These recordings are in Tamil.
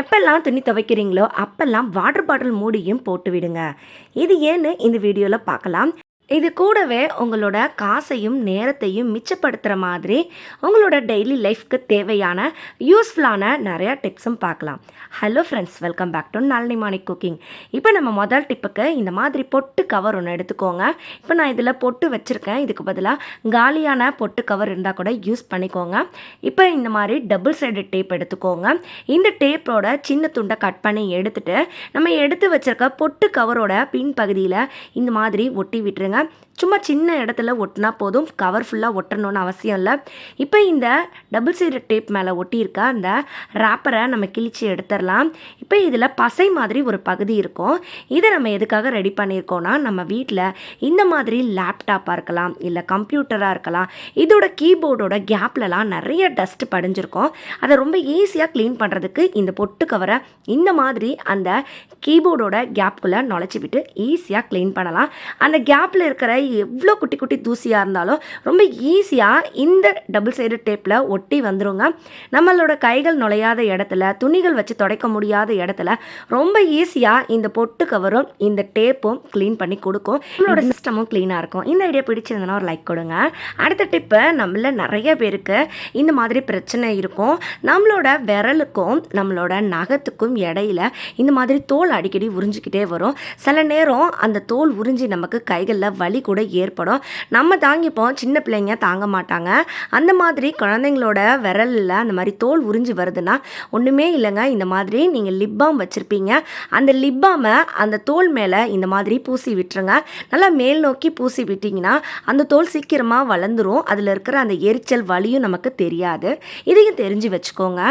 எப்பெல்லாம் துணி துவைக்கிறீங்களோ அப்பெல்லாம் வாட்டர் பாட்டில் மூடியும் போட்டு விடுங்க. இது ஏன்னு இந்த வீடியோவில் பார்க்கலாம். இது கூடவே உங்களோட காசையும் நேரத்தையும் மிச்சப்படுத்துகிற மாதிரி உங்களோட டெய்லி லைஃப்க்கு தேவையான யூஸ்ஃபுல்லான நிறையா டிப்ஸும் பார்க்கலாம். Hello friends welcome back to Nalini morning cooking இப்போ நம்ம முதல் டிப்புக்கு இந்த மாதிரி பொட்டு கவர் ஒன்று எடுத்துக்கோங்க. இப்போ நான் இதில் பொட்டு வச்சுருக்கேன். இதுக்கு பதிலாக காலியான பொட்டு கவர் இருந்தால் கூட யூஸ் பண்ணிக்கோங்க. இப்போ இந்த மாதிரி டபுள் சைடு டேப் எடுத்துக்கோங்க. இந்த டேப்போட சின்ன துண்டை கட் பண்ணி எடுத்துகிட்டு நம்ம எடுத்து வச்சிருக்க பொட்டு கவரோட பின் பகுதியில் இந்த மாதிரி ஒட்டி விட்டுருங்க. சும்மா சின்ன இடத்துல ஒட்டினா போதும். கவர் ஃபுல்லாக ஒட்டணும்னு அவசியம் இல்லை. இப்போ இந்த டபுள் சைடு டேப் மேலே ஒட்டியிருக்க அந்த ரேப்பரை நம்ம கிழிச்சு எடுத்துடலாம். இப்போ இதில் பசை மாதிரி ஒரு பகுதி இருக்கும். இதை நம்ம எதுக்காக ரெடி பண்ணியிருக்கோன்னா நம்ம வீட்டில் இந்த மாதிரி லேப்டாப்பாக இருக்கலாம் இல்லை கம்ப்யூட்டராக இருக்கலாம். இதோட கீபோர்டோட கேப்லலாம் நிறைய டஸ்ட் படிஞ்சிருக்கும். அதை ரொம்ப ஈஸியாக க்ளீன் பண்ணுறதுக்கு இந்த பொட்டு கவரை இந்த மாதிரி அந்த கீபோர்டோட கேப்புக்குள்ளே நுழைச்சி விட்டு ஈஸியாக க்ளீன் பண்ணலாம். அந்த கேப்பில் இருக்கிற எவ்வளோ குட்டி குட்டி தூசியாக இருந்தாலும் ரொம்ப ஈஸியாக இந்த டபுள் சைடு டேப்பில் ஒட்டி வந்துருங்க. நம்மளோட கைகள் நுழையாத இடத்துல துணிகள் வச்சு துடைக்க முடியாத இடத்துல ரொம்ப ஈஸியாக இந்த பொட்டு கவரும் இந்த டேப்பும் க்ளீன் பண்ணி கொடுக்கும். நம்மளோட சிஸ்டமும் க்ளீனாக இருக்கும். இந்த ஐடியா பிடிச்சிருந்தனா ஒரு லைக் கொடுங்க. அடுத்த டிப்பு நம்மள நிறைய பேருக்கு இந்த மாதிரி பிரச்சனை இருக்கும். நம்மளோட விரலுக்கும் நம்மளோட நகத்துக்கும் இடையில இந்த மாதிரி தோல் அடிக்கடி உறிஞ்சிக்கிட்டே வரும். சில நேரம் அந்த தோல் உறிஞ்சி நமக்கு கைகளில் வலி கூட ஏற்படும். நம்ம தாங்கிப்போம். சின்ன பிள்ளைங்க தாங்க மாட்டாங்க. அந்த மாதிரி குழந்தைங்களோட விரலில் அந்த மாதிரி தோல் உறிஞ்சி வருதுன்னா ஒன்றுமே இல்லைங்க. இந்த மாதிரி நீங்கள் லிப் பாம் வச்சுருப்பீங்க. அந்த லிப் பாமை அந்த தோல் மேலே இந்த மாதிரி பூசி விட்டுருங்க. நல்லா மேல் நோக்கி பூசி விட்டிங்கன்னா அந்த தோல் சீக்கிரமாக வளர்ந்துரும். அதில் இருக்கிற அந்த எரிச்சல் வலியும் நமக்கு தெரியாது. இதையும் தெரிஞ்சு வச்சுக்கோங்க.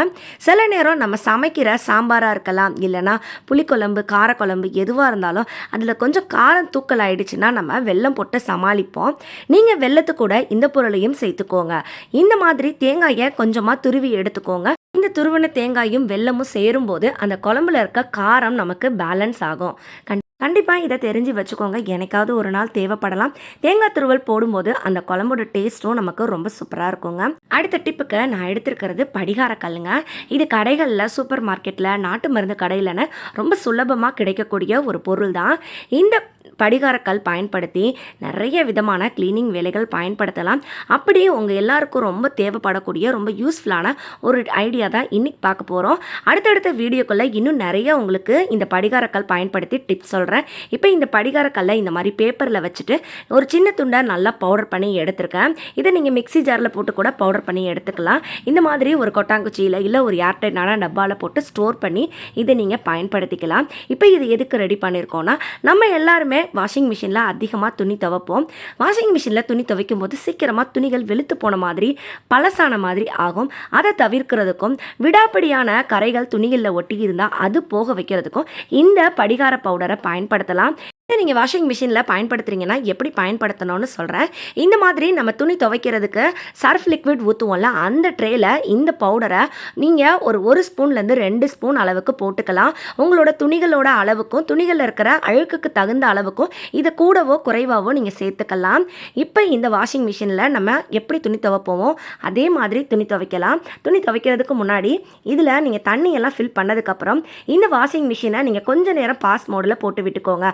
சில நேரம் நம்ம சமைக்கிற சாம்பாராக இருக்கலாம். இல்லைன்னா புளிக்குழம்பு காரக்குழம்பு எதுவாக இருந்தாலும் அதில் கொஞ்சம் காரம் தூக்கல் ஆயிடுச்சுன்னா நம்ம வெல்லம் போட்டு சமாளிப்போம். நீங்கள் வெள்ளத்து கூட இந்த பொருளையும் சேர்த்துக்கோங்க. இந்த மாதிரி தேங்காயை கொஞ்சமாக துருவி எடுத்துக்கோங்க. இந்த துருவன தேங்காயும் வெல்லமும் சேரும்போது அந்த குழம்புல இருக்க காரம் நமக்கு பேலன்ஸ் ஆகும். கண் கண்டிப்பாக இதை தெரிஞ்சு வச்சுக்கோங்க. எனக்காவது ஒரு நாள் தேவைப்படலாம். தேங்காய் துருவல் போடும்போது அந்த குழம்போட டேஸ்ட்டும் நமக்கு ரொம்ப சூப்பராக இருக்குங்க. அடுத்த டிப்புக்கு நான் எடுத்திருக்கிறது படிகார கல்லுங்க. இது கடைகளில் சூப்பர் மார்க்கெட்டில் நாட்டு மருந்து கடையிலன்னு ரொம்ப சுலபமாக கிடைக்கக்கூடிய ஒரு பொருள் தான் இந்த படிகாரக்கல் பயன்படுத்தி நிறைய விதமான க்ளீனிங் வேலைகள் பயன்படுத்தலாம். அப்படியே உங்கள் எல்லாருக்கும் ரொம்ப தேவைப்படக்கூடிய ரொம்ப யூஸ்ஃபுல்லான ஒரு ஐடியா தான் இன்றைக்கி பார்க்க போகிறோம் அடுத்தடுத்த வீடியோக்குள்ளே இன்னும் நிறைய உங்களுக்கு இந்த படிகாரக்கல் பயன்படுத்தி டிப்ஸ் சொல்கிறேன் இப்போ இந்த படிகாரக்கல்லை இந்த மாதிரி பேப்பரில் வச்சுட்டு ஒரு சின்ன துண்டை நல்லா பவுடர் பண்ணி எடுத்திருக்கேன். இதை நீங்கள் மிக்ஸி ஜாரில் போட்டு கூட பவுடர் பண்ணி எடுத்துக்கலாம். இந்த மாதிரி ஒரு கொட்டாங்குச்சியில் இல்லை ஒரு ஏர்டைட்டான டப்பாவில் போட்டு ஸ்டோர் பண்ணி இதை நீங்கள் பயன்படுத்திக்கலாம். இப்போ இது எதுக்கு ரெடி பண்ணியிருக்கோன்னா நம்ம எல்லாருமே வாஷிங் மிஷினில் அதிகமாக துணி துவைப்போம். வாஷிங் மிஷினில் துணி துவைக்கும் போது சீக்கிரமாக துணிகள் வெளுத்து போன மாதிரி பழசான மாதிரி ஆகும். அதை தவிர்க்கிறதுக்கும் விடாப்படியான கரைகள் துணிகளில் ஒட்டி இருந்தால் அது போக வைக்கிறதுக்கும் இந்த படிகார பவுடரை பயன்படுத்தலாம். நீங்கள் வாஷிங் மிஷினில் பயன்படுத்துறீங்கன்னா எப்படி பயன்படுத்தணும்னு சொல்கிறேன் இந்த மாதிரி நம்ம துணி துவைக்கிறதுக்கு சர்ஃப் லிக்விட் ஊற்றுவோம்ல அந்த ட்ரேயில் இந்த பவுடரை நீங்கள் ஒரு ஒரு ஸ்பூன்லேருந்து ரெண்டு ஸ்பூன் அளவுக்கு போட்டுக்கலாம். உங்களோட துணிகளோட அளவுக்கும் துணிகளில் இருக்கிற அழுக்குக்கு தகுந்த அளவுக்கும் இதை கூடவோ குறைவாகவோ நீங்கள் சேர்த்துக்கலாம். இப்போ இந்த வாஷிங் மிஷினில் நம்ம எப்படி துணி துவைப்போமோ அதே மாதிரி துணி துவைக்கலாம். துணி துவைக்கிறதுக்கு முன்னாடி இதில் நீங்கள் தண்ணியெல்லாம் ஃபில் பண்ணதுக்கப்புறம் இந்த வாஷிங் மிஷினை நீங்கள் கொஞ்சம் நேரம் பாஸ் மோடில் போட்டு விட்டுக்கோங்க.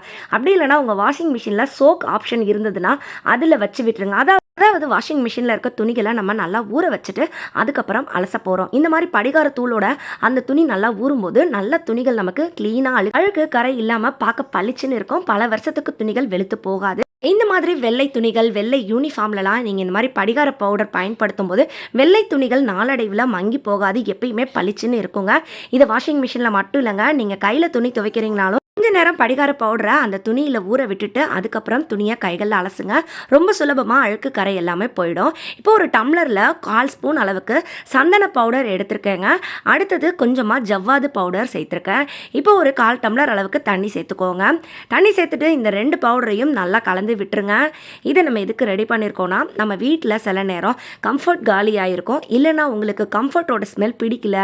அப்படி இல்லைனா உங்கள் வாஷிங் மிஷினில் சோக் ஆப்ஷன் இருந்ததுன்னா அதில் வச்சு விட்டுருங்க. அதாவது அதாவது வாஷிங் மிஷினில் இருக்க துணிகளை நம்ம நல்லா ஊற வச்சுட்டு அதுக்கப்புறம் அலச போகிறோம் இந்த மாதிரி படிகார தூளோட அந்த துணி நல்லா ஊறும்போது நல்ல துணிகள் நமக்கு க்ளீனாக அழு அழுக்கு கரை இல்லாமல் பார்க்க பளிச்சுன்னு இருக்கும். பல வருஷத்துக்கு துணிகள் வெளுத்து போகாது. இந்த மாதிரி வெள்ளை துணிகள் வெள்ளை யூனிஃபார்ம்லலாம் நீங்கள் இந்த மாதிரி படிகார பவுடர் பயன்படுத்தும் போது வெள்ளை துணிகள் நாளடைவில் மங்கி போகாது எப்பயுமே பளிச்சுன்னு இருக்குங்க. இதை வாஷிங் மிஷினில் மட்டும் இல்லைங்க. நீங்கள் கையில் துணி துவைக்கிறீங்கனாலும் கொஞ்ச நேரம் படிகார பவுடரை அந்த துணியில் ஊற விட்டுட்டு அதுக்கப்புறம் துணியை கைகளில் அலசுங்க. ரொம்ப சுலபமாக அழுக்கு கரை எல்லாமே போயிடும். இப்போ ஒரு டம்ளரில் கால் ஸ்பூன் அளவுக்கு சந்தன பவுடர் எடுத்திருக்கேங்க. அடுத்தது கொஞ்சமாக ஜவ்வாது பவுடர் சேர்த்துருக்கேன். இப்போ ஒரு கால் டம்ளர் அளவுக்கு தண்ணி சேர்த்துக்கோங்க. தண்ணி சேர்த்துட்டு இந்த ரெண்டு பவுடரையும் நல்லா கலந்து விட்டுருங்க. இதை நம்ம எதுக்கு ரெடி பண்ணியிருக்கோன்னா நம்ம வீட்டில் சில நேரம் கம்ஃபர்ட் காலியாக இருக்கும் இல்லைன்னா உங்களுக்கு கம்ஃபர்ட்டோட ஸ்மெல் பிடிக்கல.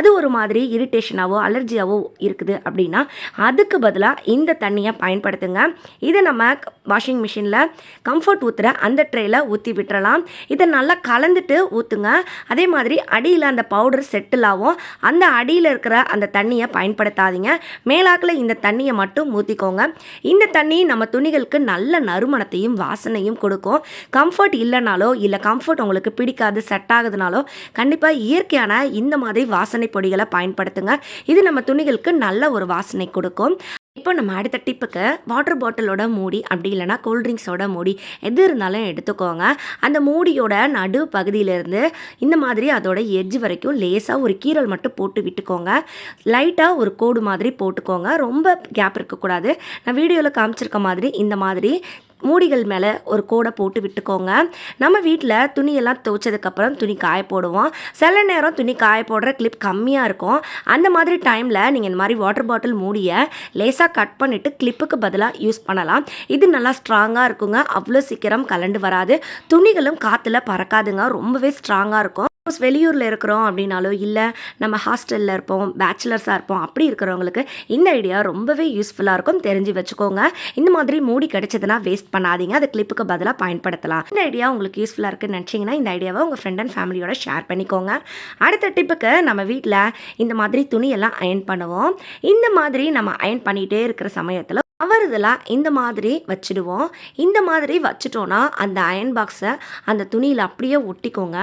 அது ஒரு மாதிரி இரிட்டேஷனாகவோ அலர்ஜியாவோ இருக்குது அப்படின்னா அதுக்கு அதுக்கு பதிலாக இந்த தண்ணியை பயன்படுத்துங்க. இதை நம்ம வாஷிங் மிஷினில் கம்ஃபர்ட் ஊற்றுற அந்த ட்ரேயில் ஊற்றி விட்டுறலாம். இதை நல்லா கலந்துட்டு ஊற்றுங்க அதே மாதிரி அடியில் அந்த பவுடர் செட்டில் ஆகும். அந்த அடியில் இருக்கிற அந்த தண்ணியை பயன்படுத்தாதீங்க. மேலாக்கில் இந்த தண்ணியை மட்டும் ஊற்றிக்கோங்க இந்த தண்ணி நம்ம துணிகளுக்கு நல்ல நறுமணத்தையும் வாசனையும் கொடுக்கும். கம்ஃபர்ட் இல்லைனாலோ இல்லை கம்ஃபர்ட் உங்களுக்கு பிடிக்காது செட் ஆகுதுனாலோ கண்டிப்பாக இயற்கையான இந்த மாதிரி வாசனை பொடிகளை பயன்படுத்துங்க. இது நம்ம துணிகளுக்கு நல்ல ஒரு வாசனை கொடுக்கும். இப்போ நம்ம அடுத்த டிப்புக்கு வாட்டர் பாட்டிலோட மூடி அப்படி இல்லைனா கூல்ட்ரிங்க்ஸோட மூடி எது இருந்தாலும் எடுத்துக்கோங்க. அந்த மூடியோட நடு பகுதியிலேருந்து இந்த மாதிரி அதோட எட்ஜ் வரைக்கும் லேசாக ஒரு கீரல் மட்டும் போட்டு விட்டுக்கோங்க. லைட்டாக ஒரு கோடு மாதிரி போட்டுக்கோங்க. ரொம்ப கேப் இருக்கக்கூடாது. நான் வீடியோவில் காமிச்சிருக்க மாதிரி இந்த மாதிரி மூடிகள் மேலே ஒரு கோடை போட்டு விட்டுக்கோங்க. நம்ம வீட்டில் துணியெல்லாம் துவைச்சதுக்கப்புறம் துணி காய போடுவோம். சில நேரம் துணி காய போடுற கிளிப் கம்மியாக இருக்கும். அந்த மாதிரி டைமில் நீங்கள் இந்த மாதிரி வாட்டர் பாட்டில் மூடியை லேசாக கட் பண்ணிவிட்டு கிளிப்புக்கு பதிலாக யூஸ் பண்ணலாம். இது நல்லா ஸ்ட்ராங்காக இருக்குங்க. அவ்வளோ சீக்கிரம் கலண்டு வராது. துணிகளும் காற்றுல பறக்காதுங்க. ரொம்பவே ஸ்ட்ராங்காக இருக்கும். சப்போஸ் வெளியூரில் இருக்கிறோம் அப்படின்னாலோ இல்லை நம்ம ஹாஸ்டலில் இருப்போம் பேச்சுலர்ஸாக இருப்போம் அப்படி இருக்கிறவங்களுக்கு இந்த ஐடியா ரொம்பவே யூஸ்ஃபுல்லாக இருக்கும். தெரிஞ்சு வச்சுக்கோங்க. இந்த மாதிரி மூடி கிடைச்சதுன்னா வேஸ்ட் பண்ணாதீங்க. அது கிளிப்புக்கு பதிலாக பயன்படுத்தலாம். இந்த ஐடியா உங்களுக்கு யூஸ்ஃபுல்லாக இருக்குன்னு நினச்சிங்கன்னா இந்த ஐடியாவை உங்கள் ஃப்ரெண்ட் அண்ட் ஃபேமிலியோட ஷேர் பண்ணிக்கோங்க. அடுத்த டிப்புக்கு நம்ம வீட்டில் இந்த மாதிரி துணியெல்லாம் அயன் பண்ணுவோம். இந்த மாதிரி நம்ம அயன் பண்ணிகிட்டே இருக்கிற சமயத்தில் தவறுதலாக இந்த மாதிரி வச்சுடுவோம். இந்த மாதிரி வச்சுட்டோன்னா அந்த அயன் பாக்ஸை அந்த துணியில் அப்படியே ஒட்டிக்கோங்க.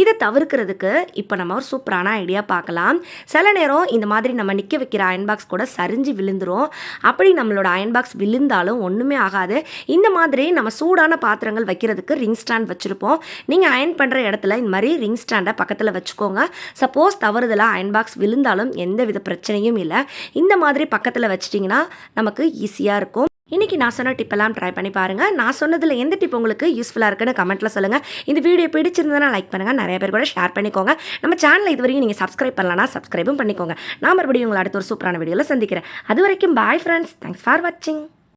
இதை தவிர்க்கிறதுக்கு இப்போ நம்ம ஒரு சூப்பரான ஐடியா பார்க்கலாம். சில நேரம் இந்த மாதிரி நம்ம நிற்க வைக்கிற அயன் பாக்ஸ் கூட சரிஞ்சு விழுந்துரும். அப்படி நம்மளோட அயன் பாக்ஸ் விழுந்தாலும் ஒன்றுமே ஆகாது. இந்த மாதிரி நம்ம சூடான பாத்திரங்கள் வைக்கிறதுக்கு ரிங் ஸ்டாண்ட் வச்சுருப்போம். நீங்கள் அயன் பண்ணுற இடத்துல இந்த மாதிரி ரிங் ஸ்டாண்டை பக்கத்தில் வச்சுக்கோங்க. சப்போஸ் தவறுதலாக அயன் பாக்ஸ் விழுந்தாலும் எந்த வித பிரச்சனையும் இல்லை. இந்த மாதிரி பக்கத்தில் வச்சிட்டிங்கன்னா நமக்கு ஈஸியாக இருக்கும். இன்றைக்கி நான் சொன்ன டிப்பெல்லாம் ட்ரை பண்ணி பாருங்கள் நான் சொன்னதில் எந்த டிப் உங்களுக்கு யூஸ்ஃபுல்லாக இருக்குன்னு கமெண்ட்டில் சொல்லுங்கள் இந்த வீடியோ பிடிச்சிருந்ததுன்னா லைக் பண்ணுங்கள் நிறைய பேர் கூட ஷேர் பண்ணிக்கோங்க. நம்ம சேனலை இது வரைக்கும் நீங்கள் சப்ஸ்கிரைப் பண்ணலன்னா சப்ஸ்கிரைபும் பண்ணிக்கோங்க. நான் மறுபடியும் உங்களை அடுத்த ஒரு சூப்பரான வீடியோவில் சந்திக்கிறேன். அது வரைக்கும் பாய் ஃப்ரெண்ட்ஸ் தேங்க்ஸ் ஃபார் வாட்சிங்